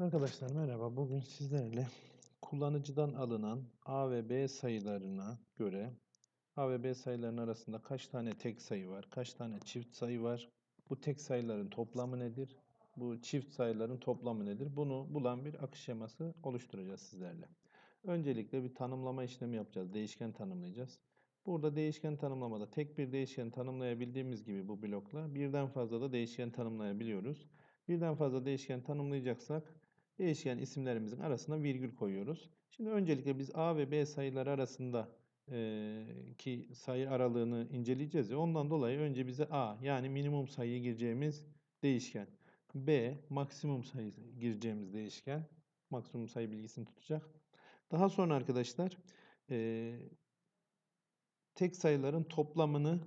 Arkadaşlar merhaba. Bugün sizlerle kullanıcıdan alınan A ve B sayılarına göre A ve B sayılarının arasında kaç tane tek sayı var, kaç tane çift sayı var, bu tek sayıların toplamı nedir, bu çift sayıların toplamı nedir? Bunu bulan bir akış şeması oluşturacağız sizlerle. Öncelikle bir tanımlama işlemi yapacağız. Değişken tanımlayacağız. Burada değişken tanımlamada tek bir değişken tanımlayabildiğimiz gibi bu blokla birden fazla da değişken tanımlayabiliyoruz. Birden fazla değişken tanımlayacaksak değişken isimlerimizin arasına virgül koyuyoruz. Şimdi öncelikle biz A ve B sayıları arasında e, ki sayı aralığını inceleyeceğiz ya ondan dolayı önce bize A yani minimum sayıyı gireceğimiz değişken. B maksimum sayı gireceğimiz değişken. Maksimum sayı bilgisini tutacak. Daha sonra arkadaşlar e, tek sayıların toplamını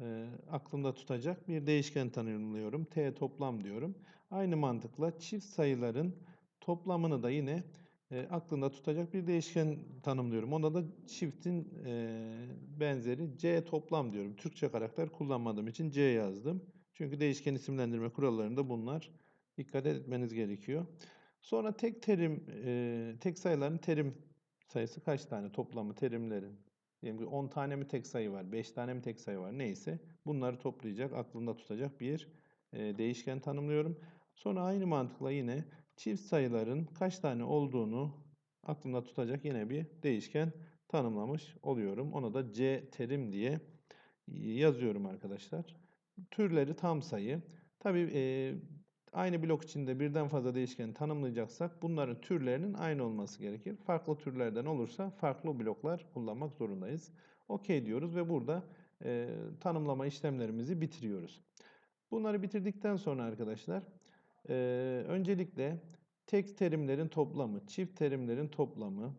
e, aklımda tutacak bir değişken tanımlıyorum. T toplam diyorum. Aynı mantıkla çift sayıların toplamını da yine e, aklında tutacak bir değişken tanımlıyorum. Onda da çiftin e, benzeri C toplam diyorum. Türkçe karakter kullanmadığım için C yazdım. Çünkü değişken isimlendirme kurallarında bunlar dikkat etmeniz gerekiyor. Sonra tek terim, e, tek sayıların terim sayısı kaç tane toplamı terimlerin Diyelim ki 10 tane mi tek sayı var, 5 tane mi tek sayı var neyse bunları toplayacak, aklında tutacak bir e, değişken tanımlıyorum. Sonra aynı mantıkla yine çift sayıların kaç tane olduğunu aklımda tutacak yine bir değişken tanımlamış oluyorum. Ona da C terim diye yazıyorum arkadaşlar. Türleri tam sayı. Tabii e, aynı blok içinde birden fazla değişken tanımlayacaksak bunların türlerinin aynı olması gerekir. Farklı türlerden olursa farklı bloklar kullanmak zorundayız. OK diyoruz ve burada e, tanımlama işlemlerimizi bitiriyoruz. Bunları bitirdikten sonra arkadaşlar e, öncelikle tek terimlerin toplamı, çift terimlerin toplamı,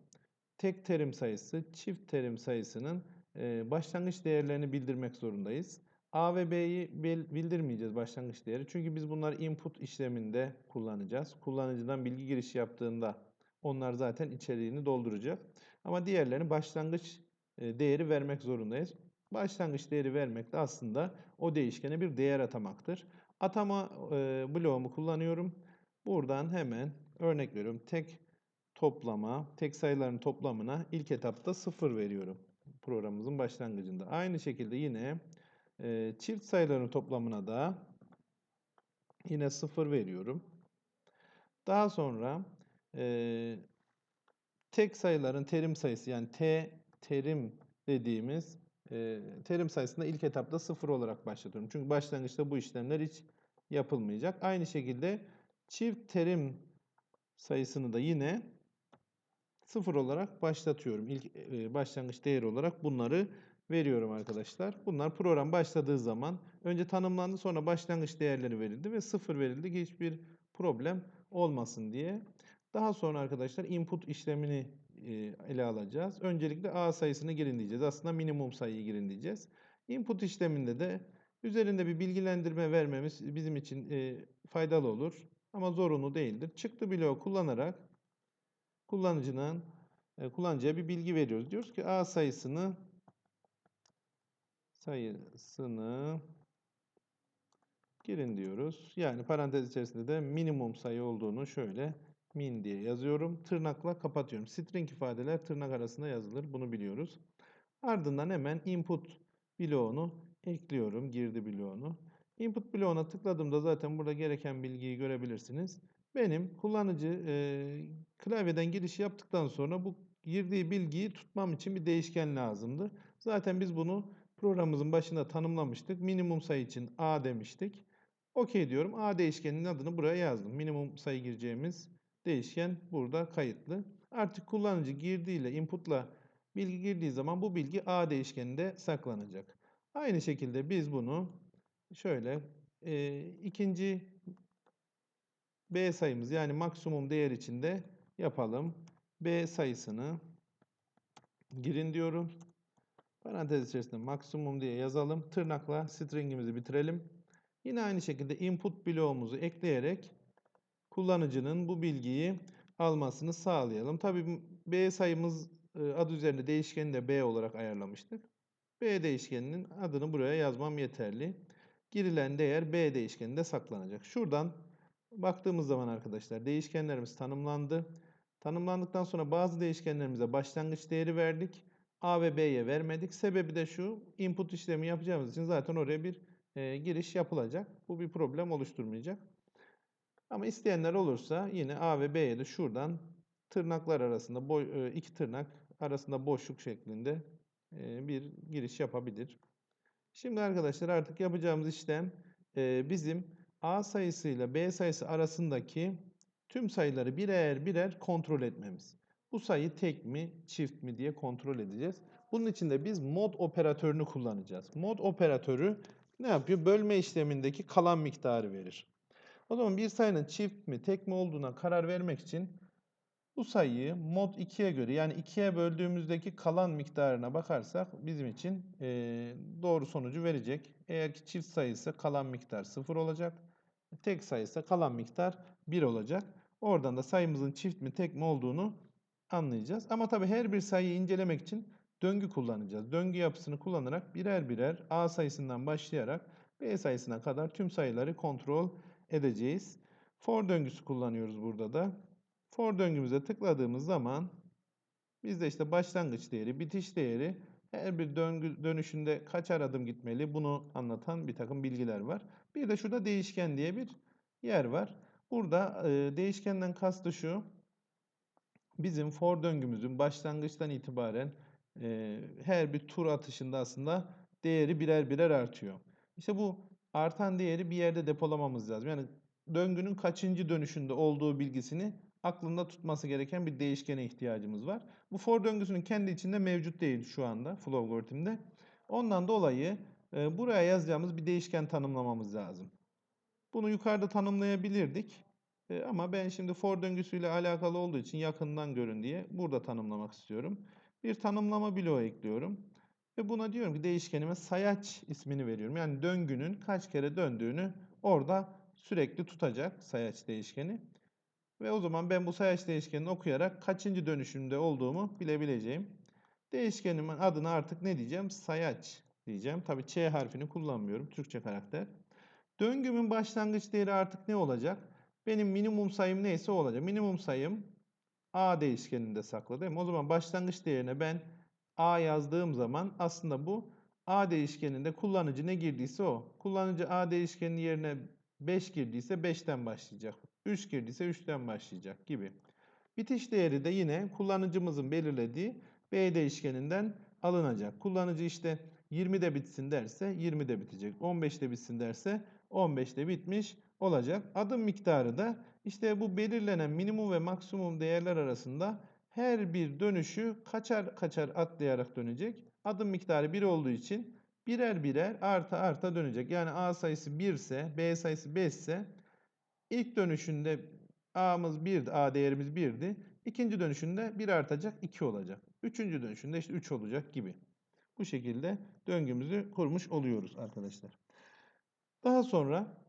tek terim sayısı, çift terim sayısının e, başlangıç değerlerini bildirmek zorundayız. A ve B'yi bildirmeyeceğiz başlangıç değeri. Çünkü biz bunları input işleminde kullanacağız. Kullanıcıdan bilgi girişi yaptığında onlar zaten içeriğini dolduracak. Ama diğerlerini başlangıç değeri vermek zorundayız. Başlangıç değeri vermek de aslında o değişkene bir değer atamaktır. Atama e, bloğumu kullanıyorum. Buradan hemen örnek veriyorum. Tek toplama, tek sayıların toplamına ilk etapta 0 veriyorum programımızın başlangıcında. Aynı şekilde yine e, çift sayıların toplamına da yine 0 veriyorum. Daha sonra e, tek sayıların terim sayısı yani t terim dediğimiz e, terim sayısında ilk etapta 0 olarak başlatıyorum. Çünkü başlangıçta bu işlemler hiç yapılmayacak. Aynı şekilde çift terim sayısını da yine 0 olarak başlatıyorum. İlk e, başlangıç değeri olarak bunları veriyorum arkadaşlar. Bunlar program başladığı zaman önce tanımlandı sonra başlangıç değerleri verildi ve sıfır verildi ki hiçbir problem olmasın diye. Daha sonra arkadaşlar input işlemini ele alacağız. Öncelikle A sayısını girin diyeceğiz. Aslında minimum sayıyı girin diyeceğiz. Input işleminde de üzerinde bir bilgilendirme vermemiz bizim için faydalı olur. Ama zorunlu değildir. Çıktı bloğu kullanarak kullanıcının e, kullanıcıya bir bilgi veriyoruz. Diyoruz ki A sayısını sayısını girin diyoruz. Yani parantez içerisinde de minimum sayı olduğunu şöyle min diye yazıyorum. Tırnakla kapatıyorum. String ifadeler tırnak arasında yazılır. Bunu biliyoruz. Ardından hemen input bloğunu ekliyorum. Girdi bloğunu. Input bloğuna tıkladığımda zaten burada gereken bilgiyi görebilirsiniz. Benim kullanıcı e, klavyeden giriş yaptıktan sonra bu girdiği bilgiyi tutmam için bir değişken lazımdı. Zaten biz bunu programımızın başında tanımlamıştık. Minimum sayı için A demiştik. OK diyorum. A değişkeninin adını buraya yazdım. Minimum sayı gireceğimiz değişken burada kayıtlı. Artık kullanıcı girdiğiyle, inputla bilgi girdiği zaman bu bilgi A değişkeninde saklanacak. Aynı şekilde biz bunu şöyle e, ikinci B sayımız yani maksimum değer içinde yapalım. B sayısını girin diyorum. Parantez içerisinde maksimum diye yazalım. Tırnakla stringimizi bitirelim. Yine aynı şekilde input bloğumuzu ekleyerek kullanıcının bu bilgiyi almasını sağlayalım. Tabi B sayımız e, adı üzerinde değişkeni de B olarak ayarlamıştık. B değişkeninin adını buraya yazmam yeterli. Girilen değer B değişkeninde saklanacak. Şuradan Baktığımız zaman arkadaşlar değişkenlerimiz tanımlandı. Tanımlandıktan sonra bazı değişkenlerimize başlangıç değeri verdik. A ve B'ye vermedik. Sebebi de şu, input işlemi yapacağımız için zaten oraya bir e, giriş yapılacak. Bu bir problem oluşturmayacak. Ama isteyenler olursa yine A ve B'ye de şuradan tırnaklar arasında, boy, e, iki tırnak arasında boşluk şeklinde e, bir giriş yapabilir. Şimdi arkadaşlar artık yapacağımız işlem e, bizim A sayısıyla B sayısı arasındaki tüm sayıları birer birer kontrol etmemiz. Bu sayı tek mi, çift mi diye kontrol edeceğiz. Bunun için de biz mod operatörünü kullanacağız. Mod operatörü ne yapıyor? Bölme işlemindeki kalan miktarı verir. O zaman bir sayının çift mi, tek mi olduğuna karar vermek için bu sayıyı mod 2'ye göre yani 2'ye böldüğümüzdeki kalan miktarına bakarsak bizim için e, doğru sonucu verecek. Eğer ki çift sayısı kalan miktar 0 olacak. Tek sayısı kalan miktar 1 olacak. Oradan da sayımızın çift mi tek mi olduğunu anlayacağız. Ama tabii her bir sayıyı incelemek için döngü kullanacağız. Döngü yapısını kullanarak birer birer A sayısından başlayarak B sayısına kadar tüm sayıları kontrol edeceğiz. For döngüsü kullanıyoruz burada da. For döngümüze tıkladığımız zaman bizde işte başlangıç değeri, bitiş değeri, her bir döngü dönüşünde kaç adım gitmeli bunu anlatan bir takım bilgiler var. Bir de şurada değişken diye bir yer var. Burada e, değişkenden kastı şu. Bizim for döngümüzün başlangıçtan itibaren e, her bir tur atışında aslında değeri birer birer artıyor. İşte bu artan değeri bir yerde depolamamız lazım. Yani döngünün kaçıncı dönüşünde olduğu bilgisini aklında tutması gereken bir değişkene ihtiyacımız var. Bu for döngüsünün kendi içinde mevcut değil şu anda flow algoritminde. Ondan dolayı e, buraya yazacağımız bir değişken tanımlamamız lazım. Bunu yukarıda tanımlayabilirdik. E, ama ben şimdi for döngüsüyle alakalı olduğu için yakından görün diye burada tanımlamak istiyorum. Bir tanımlama bloğu ekliyorum. Ve buna diyorum ki değişkenime sayaç ismini veriyorum. Yani döngünün kaç kere döndüğünü orada sürekli tutacak sayaç değişkeni. Ve o zaman ben bu sayaç değişkenini okuyarak kaçıncı dönüşümde olduğumu bilebileceğim. Değişkenimin adını artık ne diyeceğim? Sayaç diyeceğim. Tabi Ç harfini kullanmıyorum. Türkçe karakter. Döngümün başlangıç değeri artık ne olacak? Benim minimum sayım neyse olacak. Minimum sayım A değişkeninde saklı değil mi? O zaman başlangıç değerine ben A yazdığım zaman aslında bu A değişkeninde kullanıcı ne girdiyse o. Kullanıcı A değişkeninin yerine 5 girdiyse 5'ten başlayacak. 3 girdiyse 3'ten başlayacak gibi. Bitiş değeri de yine kullanıcımızın belirlediği B değişkeninden alınacak. Kullanıcı işte 20'de bitsin derse 20'de bitecek. 15'de bitsin derse 15'de bitmiş olacak. Adım miktarı da işte bu belirlenen minimum ve maksimum değerler arasında her bir dönüşü kaçar kaçar atlayarak dönecek. Adım miktarı 1 olduğu için birer birer arta arta dönecek. Yani A sayısı 1 ise B sayısı 5 ise ilk dönüşünde A'mız 1'di, A değerimiz 1'di. İkinci dönüşünde 1 artacak 2 olacak. Üçüncü dönüşünde işte 3 olacak gibi. Bu şekilde döngümüzü kurmuş oluyoruz arkadaşlar. Daha sonra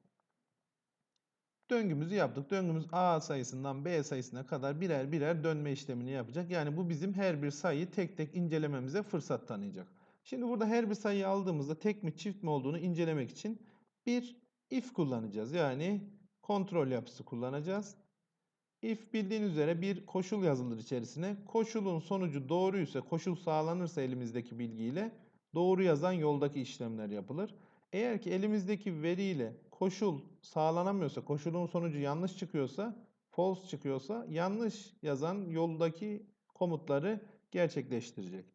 döngümüzü yaptık. Döngümüz A sayısından B sayısına kadar birer birer dönme işlemini yapacak. Yani bu bizim her bir sayıyı tek tek incelememize fırsat tanıyacak. Şimdi burada her bir sayıyı aldığımızda tek mi çift mi olduğunu incelemek için bir if kullanacağız. Yani kontrol yapısı kullanacağız. If bildiğiniz üzere bir koşul yazılır içerisine. Koşulun sonucu doğruysa, koşul sağlanırsa elimizdeki bilgiyle doğru yazan yoldaki işlemler yapılır. Eğer ki elimizdeki veriyle koşul sağlanamıyorsa, koşulun sonucu yanlış çıkıyorsa, false çıkıyorsa yanlış yazan yoldaki komutları gerçekleştirecek.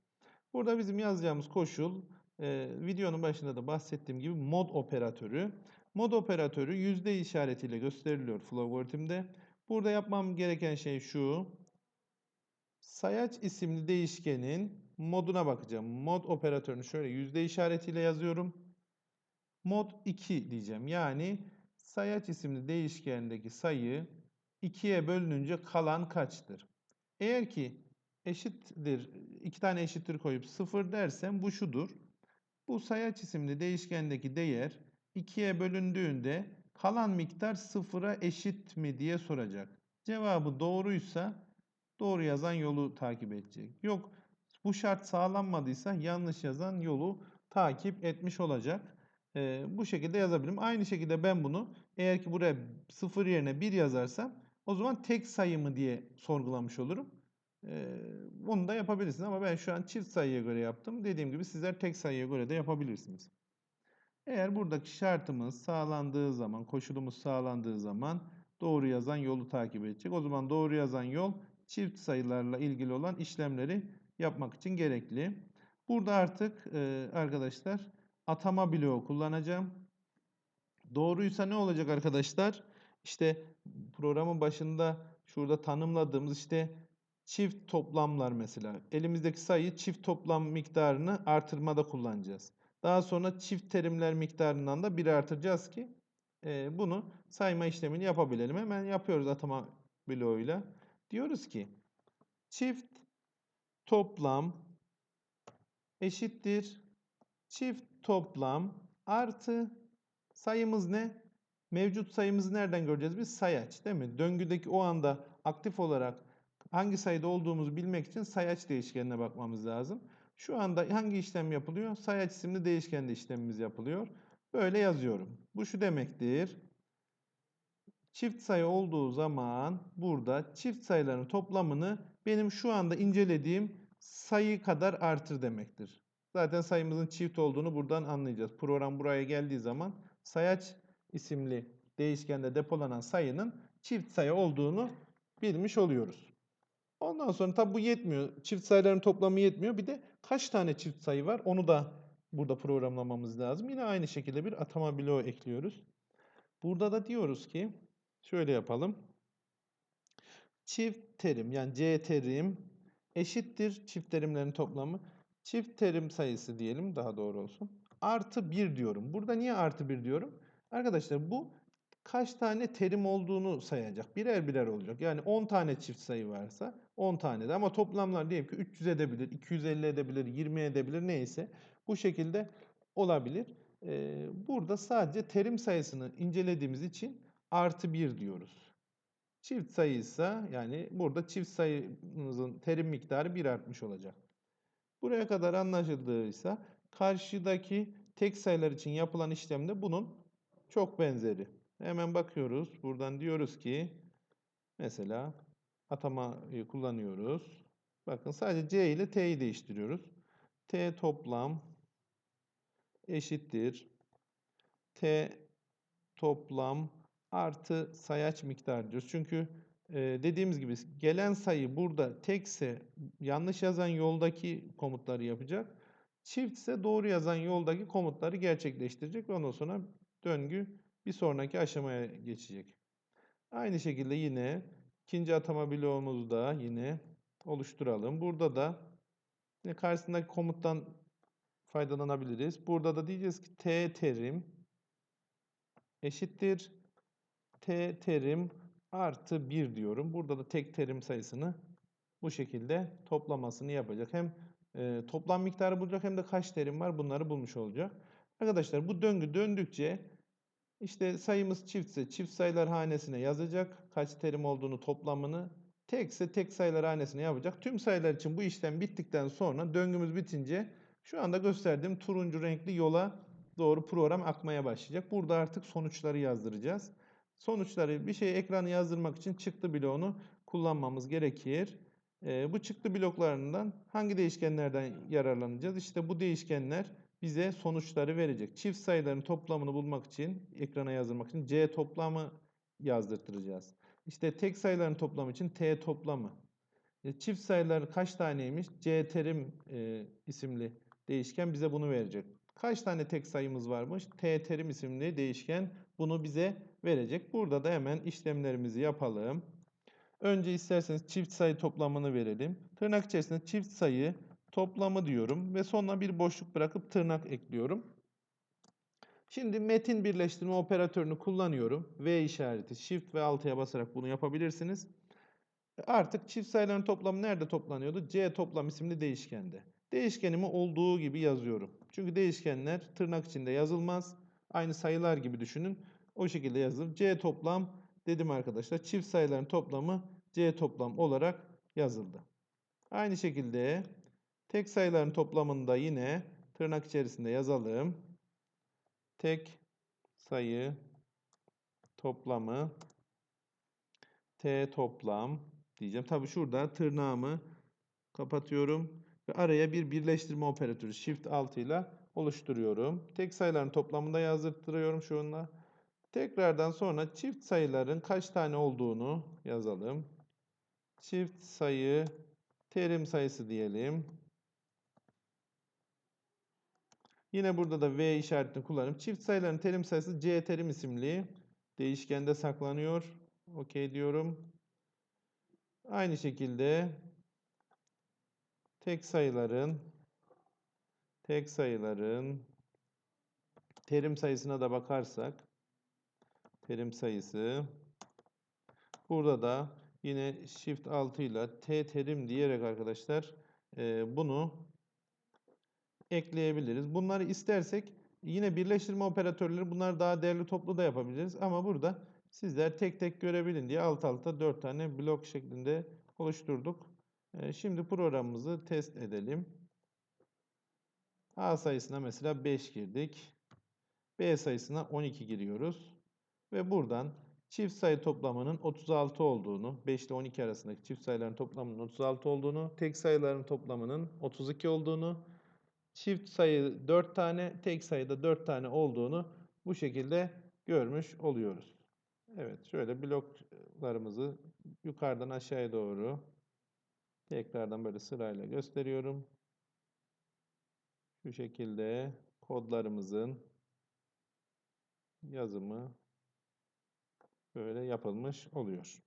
Burada bizim yazacağımız koşul e, videonun başında da bahsettiğim gibi mod operatörü. Mod operatörü yüzde işaretiyle gösteriliyor flow algoritmde. Burada yapmam gereken şey şu. Sayaç isimli değişkenin moduna bakacağım. Mod operatörünü şöyle yüzde işaretiyle yazıyorum. Mod 2 diyeceğim. Yani sayaç isimli değişkendeki sayı 2'ye bölününce kalan kaçtır? Eğer ki eşittir, iki tane eşittir koyup 0 dersem bu şudur. Bu sayaç isimli değişkendeki değer 2'ye bölündüğünde kalan miktar 0'a eşit mi diye soracak. Cevabı doğruysa doğru yazan yolu takip edecek. Yok bu şart sağlanmadıysa yanlış yazan yolu takip etmiş olacak. Ee, bu şekilde yazabilirim. Aynı şekilde ben bunu eğer ki buraya 0 yerine 1 yazarsam o zaman tek sayı mı diye sorgulamış olurum. Ee, onu da yapabilirsiniz ama ben şu an çift sayıya göre yaptım. Dediğim gibi sizler tek sayıya göre de yapabilirsiniz. Eğer buradaki şartımız sağlandığı zaman, koşulumuz sağlandığı zaman doğru yazan yolu takip edecek. O zaman doğru yazan yol çift sayılarla ilgili olan işlemleri yapmak için gerekli. Burada artık e, arkadaşlar atama bloğu kullanacağım. Doğruysa ne olacak arkadaşlar? İşte programın başında şurada tanımladığımız işte çift toplamlar mesela. Elimizdeki sayı çift toplam miktarını artırmada kullanacağız. Daha sonra çift terimler miktarından da bir artıracağız ki e, bunu sayma işlemini yapabilelim. Hemen yapıyoruz atama bloğuyla. Diyoruz ki çift toplam eşittir çift toplam artı sayımız ne? Mevcut sayımızı nereden göreceğiz biz? Sayaç değil mi? Döngüdeki o anda aktif olarak hangi sayıda olduğumuzu bilmek için sayaç değişkenine bakmamız lazım. Şu anda hangi işlem yapılıyor? Sayaç isimli değişkende işlemimiz yapılıyor. Böyle yazıyorum. Bu şu demektir. Çift sayı olduğu zaman burada çift sayıların toplamını benim şu anda incelediğim sayı kadar artır demektir. Zaten sayımızın çift olduğunu buradan anlayacağız. Program buraya geldiği zaman sayaç isimli değişkende depolanan sayının çift sayı olduğunu bilmiş oluyoruz. Ondan sonra tabi bu yetmiyor. Çift sayıların toplamı yetmiyor. Bir de kaç tane çift sayı var onu da burada programlamamız lazım. Yine aynı şekilde bir atama bloğu ekliyoruz. Burada da diyoruz ki şöyle yapalım. Çift terim yani C terim eşittir çift terimlerin toplamı. Çift terim sayısı diyelim daha doğru olsun. Artı 1 diyorum. Burada niye artı 1 diyorum? Arkadaşlar bu kaç tane terim olduğunu sayacak. Birer birer olacak. Yani 10 tane çift sayı varsa 10 tane de ama toplamlar diyelim ki 300 edebilir, 250 edebilir, 20 edebilir neyse. Bu şekilde olabilir. Ee, burada sadece terim sayısını incelediğimiz için artı 1 diyoruz. Çift sayıysa yani burada çift sayımızın terim miktarı 1 artmış olacak. Buraya kadar anlaşıldıysa karşıdaki tek sayılar için yapılan işlemde bunun çok benzeri. Hemen bakıyoruz. Buradan diyoruz ki mesela atamayı kullanıyoruz. Bakın sadece C ile T'yi değiştiriyoruz. T toplam eşittir. T toplam artı sayaç miktar diyoruz. Çünkü e, dediğimiz gibi gelen sayı burada tekse yanlış yazan yoldaki komutları yapacak. Çiftse doğru yazan yoldaki komutları gerçekleştirecek ve ondan sonra döngü bir sonraki aşamaya geçecek. Aynı şekilde yine ikinci atama bloğumuzu da yine oluşturalım. Burada da yine karşısındaki komuttan faydalanabiliriz. Burada da diyeceğiz ki t terim eşittir t terim artı 1 diyorum. Burada da tek terim sayısını bu şekilde toplamasını yapacak. Hem e, toplam miktarı bulacak hem de kaç terim var bunları bulmuş olacak. Arkadaşlar bu döngü döndükçe işte sayımız çiftse çift sayılar hanesine yazacak. Kaç terim olduğunu toplamını. Tekse tek sayılar hanesine yapacak. Tüm sayılar için bu işlem bittikten sonra döngümüz bitince şu anda gösterdiğim turuncu renkli yola doğru program akmaya başlayacak. Burada artık sonuçları yazdıracağız. Sonuçları bir şey ekranı yazdırmak için çıktı bloğunu kullanmamız gerekir. E, bu çıktı bloklarından hangi değişkenlerden yararlanacağız? İşte bu değişkenler bize sonuçları verecek. Çift sayıların toplamını bulmak için, ekrana yazdırmak için C toplamı yazdırtacağız. İşte tek sayıların toplamı için T toplamı. E, çift sayılar kaç taneymiş? C terim e, isimli değişken bize bunu verecek. Kaç tane tek sayımız varmış? T terim isimli değişken bunu bize verecek. Burada da hemen işlemlerimizi yapalım. Önce isterseniz çift sayı toplamını verelim. Tırnak içerisinde çift sayı toplamı diyorum ve sonra bir boşluk bırakıp tırnak ekliyorum. Şimdi metin birleştirme operatörünü kullanıyorum. V işareti Shift ve Altı'ya basarak bunu yapabilirsiniz. Artık çift sayıların toplamı nerede toplanıyordu? C toplam isimli değişkende. Değişkenimi olduğu gibi yazıyorum. Çünkü değişkenler tırnak içinde yazılmaz. Aynı sayılar gibi düşünün. O şekilde yazılır. C toplam dedim arkadaşlar. Çift sayıların toplamı C toplam olarak yazıldı. Aynı şekilde tek sayıların toplamında yine tırnak içerisinde yazalım. tek sayı toplamı t toplam diyeceğim. Tabi şurada tırnağımı kapatıyorum ve araya bir birleştirme operatörü shift 6 ile oluşturuyorum. Tek sayıların toplamında yazdırtırıyorum şu anda. Tekrardan sonra çift sayıların kaç tane olduğunu yazalım. Çift sayı terim sayısı diyelim. Yine burada da V işaretini kullanıp çift sayıların terim sayısı C terim isimli değişkende saklanıyor. OK diyorum. Aynı şekilde tek sayıların tek sayıların terim sayısına da bakarsak terim sayısı burada da yine shift 6 ile t terim diyerek arkadaşlar e, bunu ekleyebiliriz. Bunları istersek yine birleştirme operatörleri bunlar daha değerli toplu da yapabiliriz ama burada sizler tek tek görebilin diye alt alta 4 tane blok şeklinde oluşturduk. E, şimdi programımızı test edelim. A sayısına mesela 5 girdik. B sayısına 12 giriyoruz. Ve buradan çift sayı toplamının 36 olduğunu, 5 ile 12 arasındaki çift sayıların toplamının 36 olduğunu, tek sayıların toplamının 32 olduğunu, çift sayı 4 tane, tek sayıda 4 tane olduğunu bu şekilde görmüş oluyoruz. Evet, şöyle bloklarımızı yukarıdan aşağıya doğru tekrardan böyle sırayla gösteriyorum. Şu şekilde kodlarımızın yazımı böyle yapılmış oluyor.